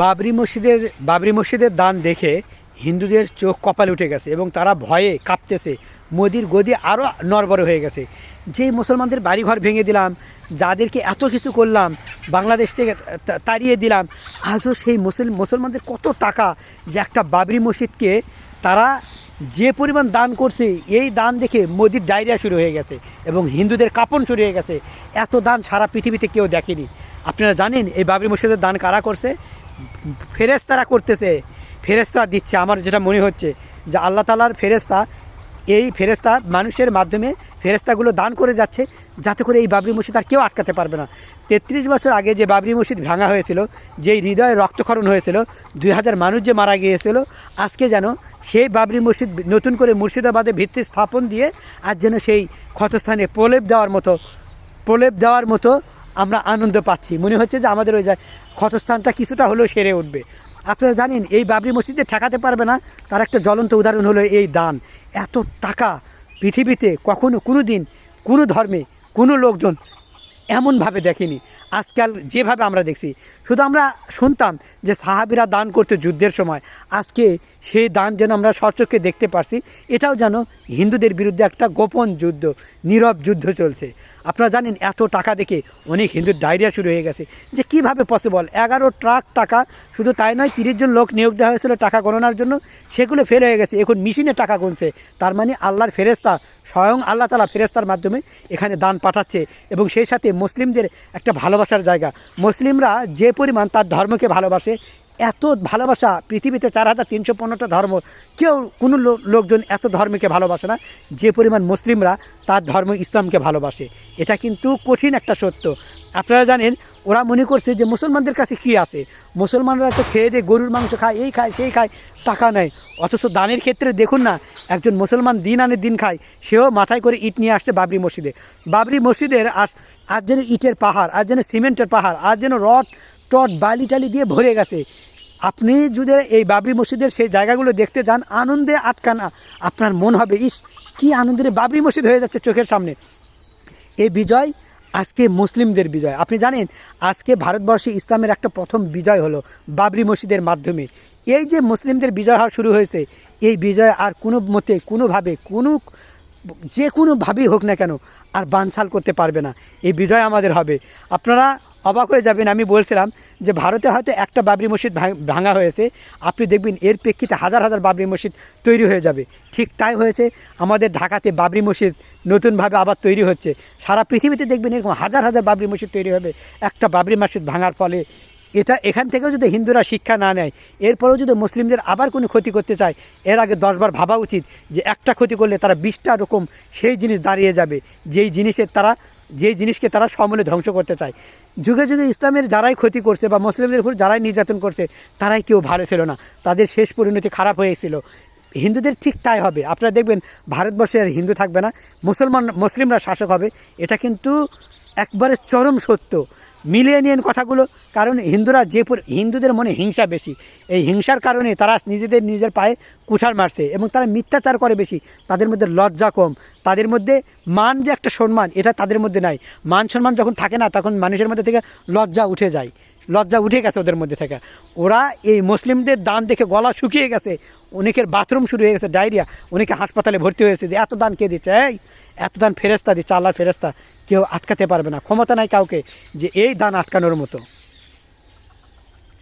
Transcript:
বাবরি মসজিদের বাবরি মসজিদের দান দেখে হিন্দুদের চোখ কপাল উঠে গেছে এবং তারা ভয়ে কাঁপতেছে। মোদির গদি আরও নরবর হয়ে গেছে। যেই মুসলমানদের বাড়িঘর ভেঙে দিলাম, যাদেরকে এত কিছু করলাম, বাংলাদেশ থেকে তাড়িয়ে দিলাম, আজও সেই মুসল, মুসলমানদের কত টাকা যে একটা বাবরি মসজিদকে তারা যে পরিমাণ দান করছে, এই দান দেখে মোদির ডায়রিয়া শুরু হয়ে গেছে এবং হিন্দুদের কাপন শুরু হয়ে গেছে। এত দান সারা পৃথিবীতে কেউ দেখেনি। আপনারা জানেন, এই বাবরি মসজিদের দান কারা করছে? ফেরেস্তারা করতেছে। ফেরেস্তা দিচ্ছে। আমার যেটা মনে হচ্ছে যে আল্লাহ তালার ফেরেস্তা এই ফেরেস্তা মানুষের মাধ্যমে ফেরেস্তাগুলো দান করে যাচ্ছে, যাতে করে এই বাবরি মসজিদ আর কেউ আটকাতে পারবে না। তেত্রিশ বছর আগে যে বাবরি মসজিদ ভাঙা হয়েছিল, যেই হৃদয়ে রক্তক্ষরণ হয়েছিল, দুই হাজার মানুষ যে মারা গিয়েছিল, আজকে যেন সেই বাবরি মসজিদ নতুন করে মুর্শিদাবাদে ভিত্তি স্থাপন দিয়ে, আজ যেন সেই ক্ষতস্থানে প্রলেপ দেওয়ার মতো, প্রলেপ দেওয়ার মতো আমরা আনন্দ পাচ্ছি। মনে হচ্ছে যে আমাদের ওই যায় ক্ষতস্থানটা কিছুটা হলেও সেরে উঠবে। আপনারা জানেন, এই বাবরি মসজিদে ঠেকাতে পারবে না। তার একটা জ্বলন্ত উদাহরণ হলো এই দান। এত টাকা পৃথিবীতে কখনো কোনো দিন কোনো ধর্মে কোনো লোকজন এমনভাবে দেখেনি। আজকাল যেভাবে আমরা দেখছি, শুধু আমরা শুনতাম যে সাহাবিরা দান করতে যুদ্ধের সময়, আজকে সেই দান যেন আমরা সচক্ষে দেখতে পারছি, এটাও যেন হিন্দুদের বিরুদ্ধে একটা গোপন যুদ্ধ, নীরব যুদ্ধ চলছে। আপনারা জানেন, এত টাকা দেখে অনেক হিন্দুর ডায়রিয়া শুরু হয়ে গেছে। যে কীভাবে পসিবল এগারো ট্রাক টাকা, শুধু তাই নয়, তিরিশ জন লোক নিয়োগ দেওয়া হয়েছিল টাকা গণনার জন্য, সেগুলো ফেল হয়ে গেছে। এখন মেশিনে টাকা গুনছে। তার মানে আল্লাহর ফেরেস্তা স্বয়ং আল্লাহ তালা ফেরেস্তার মাধ্যমে এখানে দান পাঠাচ্ছে এবং সেই সাথে মুসলিমদের একটা ভালোবাসার জায়গা। মুসলিমরা যে পরিমাণ তার ধর্মকে ভালোবাসে এত ভালোবাসা পৃথিবীতে চার হাজার তিনশো পনেরোটা ধর্ম, কেউ কোনো লোকজন এত ধর্মকে ভালোবাসে না, যে পরিমাণ মুসলিমরা তার ধর্ম ইসলামকে ভালোবাসে। এটা কিন্তু কঠিন একটা সত্য। আপনারা জানেন, ওরা মনে করছে যে মুসলমানদের কাছে কী আছে? মুসলমানরা তো খেয়ে দিয়ে গরুর মাংস খায়, এই খায়, সেই খায়, টাকা নেয়। অথচ দানের ক্ষেত্রে দেখুন না, একজন মুসলমান দিন আনে দিন খায়, সেও মাথায় করে ইট নিয়ে আসছে বাবরি মসজিদে। বাবরি মসজিদের আর আর যেন ইটের পাহাড় আর যেন সিমেন্টের পাহাড় আর যেন রড টট বালি টালি দিয়ে ভরে গেছে। আপনি যদি এই বাবরি মসজিদের সেই জায়গাগুলো দেখতে যান, আনন্দে আটকানা আপনার মন হবে। ইস, কি আনন্দের বাবরি মসজিদ হয়ে যাচ্ছে চোখের সামনে। এই বিজয় আজকে মুসলিমদের বিজয়। আপনি জানেন, আজকে ভারতবর্ষে ইসলামের একটা প্রথম বিজয় হলো বাবরি মসজিদের মাধ্যমে। এই যে মুসলিমদের বিজয় হওয়া শুরু হয়েছে, এই বিজয় আর কোনো মতে, কোনোভাবে, কোনো, যে কোনোভাবেই হোক না কেন, আর বানছাল করতে পারবে না। এই বিজয় আমাদের হবে। আপনারা অবাক হয়ে যাবেন, আমি বলছিলাম যে ভারতে হয়তো একটা বাবরি মসজিদ ভাঙ- হয়েছে। আপনি দেখবেন এর প্রেক্ষিতে হাজার হাজার বাবরি মসজিদ তৈরি হয়ে যাবে। ঠিক তাই হয়েছে, আমাদের ঢাকাতে বাবরি মসজিদ নতুনভাবে আবার তৈরি হচ্ছে। সারা পৃথিবীতে দেখবেন এরকম হাজার হাজার বাবরি মসজিদ তৈরি হবে। একটা বাবরি মসজিদ ভাঙার ফলে এটা এখান থেকেও যদি হিন্দুরা শিক্ষা না নেয়, এরপরেও যদি মুসলিমদের আবার কোনো ক্ষতি করতে চায়, এর আগে দশবার ভাবা উচিত যে একটা ক্ষতি করলে তারা বিশটা রকম সেই জিনিস দাঁড়িয়ে যাবে, যেই জিনিসের তারা, যেই জিনিসকে তারা সমূলে ধ্বংস করতে চায়। যুগে যুগে ইসলামের যারাই ক্ষতি করছে বা মুসলিমদের উপর যারাই নির্যাতন করছে, তারাই কেউ ভালো ছিল না। তাদের শেষ পরিণতি খারাপ হয়েছিল। হিন্দুদের ঠিক তাই হবে। আপনারা দেখবেন, ভারতবর্ষে হিন্দু থাকবে না। মুসলমান, মুসলিমরা শাসক হবে। এটা কিন্তু একবারে চরম সত্য। মিলিয়ে নিয়েন কথাগুলো, কারণ হিন্দুরা যে হিন্দুদের মনে হিংসা বেশি। এই হিংসার কারণে তারা নিজেদের নিজের পায়ে কুঠার মারছে এবং তারা মিথ্যাচার করে বেশি। তাদের মধ্যে লজ্জা কম। তাদের মধ্যে মান যে একটা সম্মান, এটা তাদের মধ্যে নাই। মান সম্মান যখন থাকে না, তখন মানুষের মধ্যে থেকে লজ্জা উঠে যায়। লজ্জা উঠে গেছে ওদের মধ্যে থেকে। ওরা এই মুসলিমদের দান দেখে গলা শুকিয়ে গেছে। অনেকের বাথরুম শুরু হয়ে গেছে, ডায়রিয়া। অনেকে হাসপাতালে ভর্তি হয়েছে যে, এত দান কে দিচ্ছে? এই, এত দান ফেরেস্তা দিচ্ছে, আল্লাহর ফেরেস্তা কেউ আটকাতে পারবে না। ক্ষমতা নাই কাউকে যে, এই দান আটকানোর মতো।